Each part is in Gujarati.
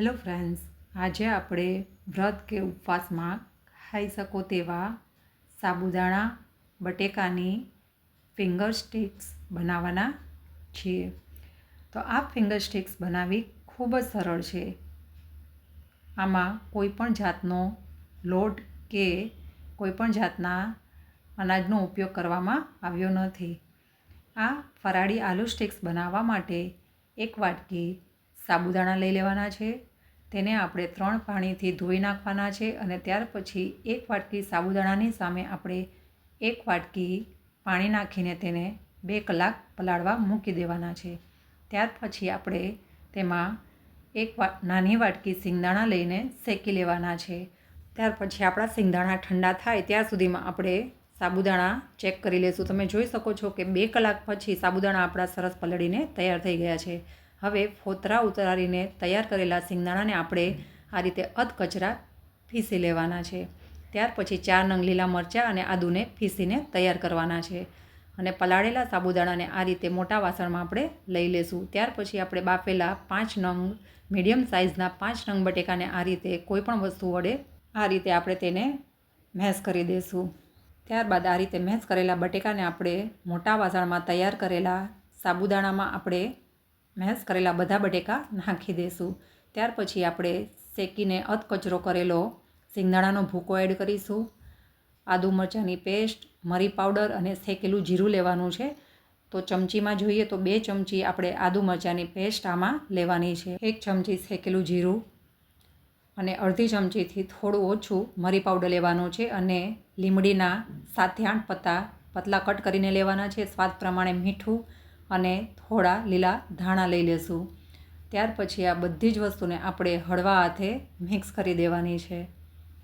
હેલો ફ્રેન્ડ્સ, આજે આપણે વ્રત કે ઉપવાસમાં ખાઈ શકો તેવા સાબુદાણા, બટેકાની ફિંગર સ્ટિક્સ બનાવવાના છીએ. તો આ ફિંગર સ્ટિક્સ બનાવવી ખૂબ જ સરળ છે. આમાં કોઈ પણ જાતનો લોટ કે કોઈ પણ જાતના અનાજનો ઉપયોગ કરવામાં આવ્યો નથી. આ ફરાળી આલુ સ્ટિક્સ બનાવવા માટે એક વાટકી સાબુદાણા લઈ લેવાના છે. તેને આપણે ત્રણ પાણીથી ધોઈ નાખવાના છે અને ત્યાર પછી એક વાટકી સાબુદાણાની સામે આપણે એક વાટકી પાણી નાખીને તેને બે કલાક પલાળવા મૂકી દેવાના છે. ત્યાર પછી આપણે તેમાં એક નાની વાટકી સિંગદાણા લઈને શેકી લેવાના છે. ત્યાર પછી આપણા સિંગદાણા ઠંડા થાય ત્યાં સુધીમાં આપણે સાબુદાણા ચેક કરી લેશું. તમે જોઈ શકો છો કે બે કલાક પછી સાબુદાણા આપણા સરસ પલળીને તૈયાર થઈ ગયા છે. હવે ફોતરા ઉતારીને તૈયાર કરેલા સિંગદાણાને આપણે આ રીતે અધકચરા પીસી લેવાના છે. ત્યાર પછી ચાર નંગ લીલા મરચાં અને આદુને પીસીને તૈયાર કરવાના છે. અને પલાળેલા સાબુદાણાને આ રીતે મોટા વાસણમાં આપણે લઈ લેશું. ત્યાર પછી આપણે બાફેલા પાંચ નંગ, મીડિયમ સાઇઝના પાંચ નંગ બટેકાને આ રીતે કોઈ પણ વસ્તુ વડે આ રીતે આપણે તેને મેશ કરી દઈશું ત્યારબાદ આ રીતે મેશ કરેલા બટેકાને આપણે મોટા વાસણમાં તૈયાર કરેલા સાબુદાણામાં આપણે મેશ કરેલા બધા બટેકા નાખી દઈશું ત્યાર પછી આપણે શેકીને અધકચરો કરેલો સિંગદાણાનો ભૂકો એડ કરીશું. આદુ મરચાંની પેસ્ટ, મરી પાવડર અને શેકેલું જીરું લેવાનું છે. તો ચમચીમાં જોઈએ તો બે ચમચી આપણે આદુ મરચાંની પેસ્ટ આમાં લેવાની છે. એક ચમચી શેકેલું જીરું અને અડધી ચમચીથી થોડું ઓછું મરી પાવડર લેવાનું છે અને લીમડીના સાતથી આઠ પત્તા પતલા કટ કરીને લેવાના છે. સ્વાદ પ્રમાણે મીઠું અને થોડા લીલા ધાણા લઈ લેશું. ત્યાર પછી આ બધી જ વસ્તુને આપણે હળવા હાથે મિક્સ કરી દેવાની છે.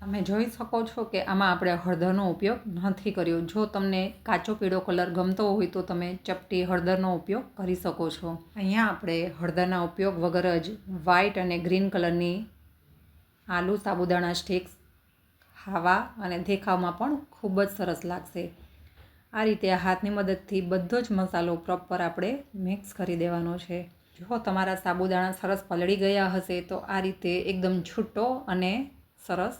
તમે જોઈ શકો છો કે આમાં આપણે હળદરનો ઉપયોગ નથી કર્યો. જો તમને કાચો પીળો કલર ગમતો હોય તો તમે ચપટી હળદરનો ઉપયોગ કરી શકો છો. અહીંયા આપણે હળદરના ઉપયોગ વગર જ વ્હાઈટ અને ગ્રીન કલરની આલુ સાબુદાણા સ્ટિક્સ ખાવા અને દેખાવમાં પણ ખૂબ જ સરસ લાગશે. આ રીતે હાથની મદદથી બધો જ મસાલો પ્રોપર આપણે મિક્સ કરી દેવાનો છે. જો તમારા સાબુદાણા સરસ પલળી ગયા હશે તો આ રીતે એકદમ છૂટો અને સરસ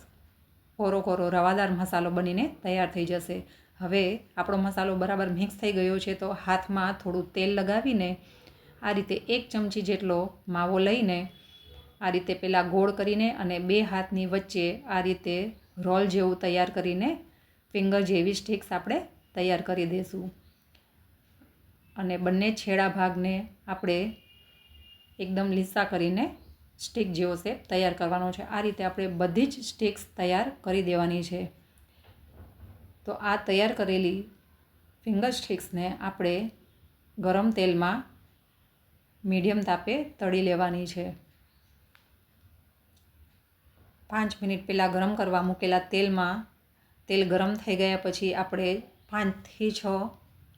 કોરો કોરો રવાદાર મસાલો બનીને તૈયાર થઈ જશે. હવે આપણો મસાલો બરાબર મિક્સ થઈ ગયો છે તો હાથમાં થોડું તેલ લગાવીને આ રીતે એક ચમચી જેટલો માવો લઈને આ રીતે પહેલાં ગોળ કરીને અને બે હાથની વચ્ચે આ રીતે રોલ જેવું તૈયાર કરીને ફિંગર જેવી સ્ટિક્સ આપણે તૈયાર કરી દઈશું અને બંને છેડા ભાગને આપણે એકદમ લીસા કરીને સ્ટિક જેવો શેપ તૈયાર કરવાનો છે. આ રીતે આપણે બધી જ સ્ટિક્સ તૈયાર કરી દેવાની છે. તો આ તૈયાર કરેલી ફિંગર સ્ટિક્સને આપણે ગરમ તેલમાં મીડિયમ તાપે તળી લેવાની છે. પાંચ મિનિટ પહેલાં ગરમ કરવા મૂકેલા તેલમાં તેલ ગરમ થઈ ગયા પછી આપણે પાંચથી છ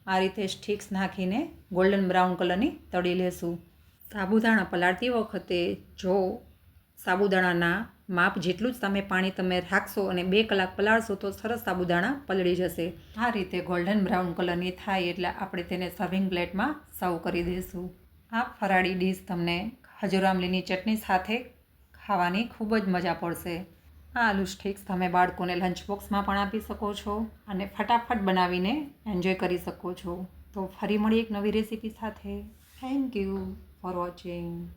આ રીતે સ્ટિક્સ નાખીને ગોલ્ડન બ્રાઉન કલરની તળી લેશું. સાબુદાણા પલાળતી વખતે જો સાબુદાણાના માપ જેટલું જ તમે પાણી તમે રાખશો અને બે કલાક પલાળશો તો સરસ સાબુદાણા પલળી જશે. આ રીતે ગોલ્ડન બ્રાઉન કલરની થાય એટલે આપણે તેને સર્વિંગ પ્લેટમાં સર્વ કરી દઈશું આ ફરાળી ડીશ તમને ખજૂર આમલીની ચટણી સાથે ખાવાની ખૂબ જ મજા પડશે. આ આલુ સ્ટિક્સ તમે બાળકોને લંચ બોક્સમાં પણ આપી શકો છો અને ફટાફટ બનાવીને એન્જોય કરી શકો છો. તો ફરી મળી એક નવી રેસીપી સાથે. Thank you for watching